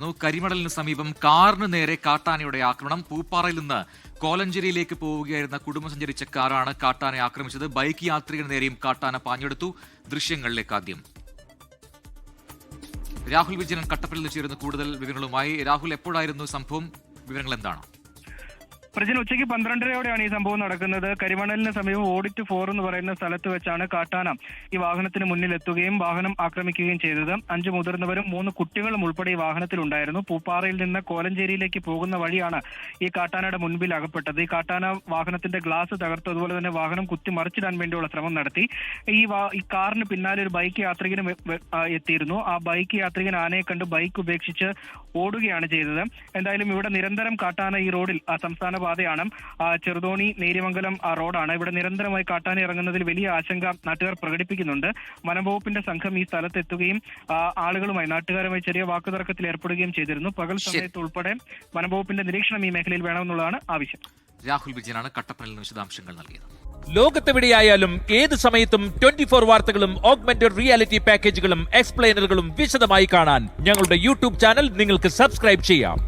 ന്നു. കരിമണലിന് സമീപം കാറിന് നേരെ കാട്ടാനയുടെ ആക്രമണം. പൂപ്പാറയിൽ നിന്ന് കോലഞ്ചേരിയിലേക്ക് പോവുകയായിരുന്ന കുടുംബം സഞ്ചരിച്ച കാറാണ് കാട്ടാനെ ആക്രമിച്ചത്. ബൈക്ക് യാത്രികന് നേരെയും കാട്ടാന പാഞ്ഞെടുത്തു. ദൃശ്യങ്ങളിലേക്ക് ആദ്യം. രാഹുൽ വിജയൻ കട്ടപ്പനയിൽ നിന്ന് ചേരുന്ന കൂടുതൽ വിവരങ്ങളുമായി. രാഹുൽ എപ്പോഴായിരുന്നു സംഭവം? വിവരങ്ങൾ എന്താണ്? പ്രജൻ ഉച്ചയ്ക്ക് പന്ത്രണ്ടരയോടെയാണ് ഈ സംഭവം നടക്കുന്നത്. കരിമണലിന് സമീപം ഓഡിറ്റ് ഫോർ എന്ന് പറയുന്ന സ്ഥലത്ത് വെച്ചാണ് കാട്ടാന ഈ വാഹനത്തിന് മുന്നിൽ എത്തുകയും വാഹനം ആക്രമിക്കുകയും ചെയ്തത്. അഞ്ച് മുതിർന്നവരും മൂന്ന് കുട്ടികളും ഉൾപ്പെടെ ഈ വാഹനത്തിലുണ്ടായിരുന്നു. പൂപ്പാറയിൽ നിന്ന് കോലഞ്ചേരിയിലേക്ക് പോകുന്ന വഴിയാണ് ഈ കാട്ടാനയുടെ മുൻപിൽ അകപ്പെട്ടത്. ഈ കാട്ടാന വാഹനത്തിന്റെ ഗ്ലാസ് തകർത്തു അതുപോലെ തന്നെ വാഹനം കുത്തി മറിച്ചിടാൻ വേണ്ടിയുള്ള ശ്രമം നടത്തി. ഈ ഈ കാറിന് പിന്നാലെ ഒരു ബൈക്ക് യാത്രികനും എത്തിയിരുന്നു. ആ ബൈക്ക് യാത്രികൻ ആനയെ കണ്ട് ബൈക്ക് ഉപേക്ഷിച്ച് ഓടുകയാണ് ചെയ്തത്. എന്തായാലും ഇവിടെ നിരന്തരം കാട്ടാന ഈ റോഡിൽ ആ സംസ്ഥാന പാതയാണ് ചെറുതോണി നേര്യമംഗലം റോഡാണ്. ഇവിടെ നിരന്തരമായി കാട്ടാന ഇറങ്ങുന്നതിൽ വലിയ ആശങ്ക നാട്ടുകാർ പ്രകടിപ്പിക്കുന്നുണ്ട്. വനംവകുപ്പിന്റെ സംഘം ഈ സ്ഥലത്ത് എത്തുകയും ആളുകളുമായി നാട്ടുകാരുമായി ചെറിയ വാക്കുതർക്കത്തിൽ ഏർപ്പെടുകയും ചെയ്തിരുന്നു. പകൽ. സമയത്ത് ഉൾപ്പെടെ വനംവകുപ്പിന്റെ നിരീക്ഷണം ഈ മേഖലയിൽ വേണമെന്നുള്ളതാണ് ആവശ്യം. രാഹുൽ വിജയനാണ് കട്ടപ്പനയിൽ വിശദാംശങ്ങൾ നൽകിയത്. ലോകത്തെവിടെയായാലും ഏത് സമയത്തും ട്വന്റി ഫോർ വാർത്തകളും ഓഗ്മെന്റഡ് റിയാലിറ്റി പാക്കേജുകളും എക്സ്പ്ലെയിനറുകളും വിശദമായി കാണാൻ ഞങ്ങളുടെ യൂട്യൂബ് ചാനൽ നിങ്ങൾക്ക് സബ്സ്ക്രൈബ് ചെയ്യാം.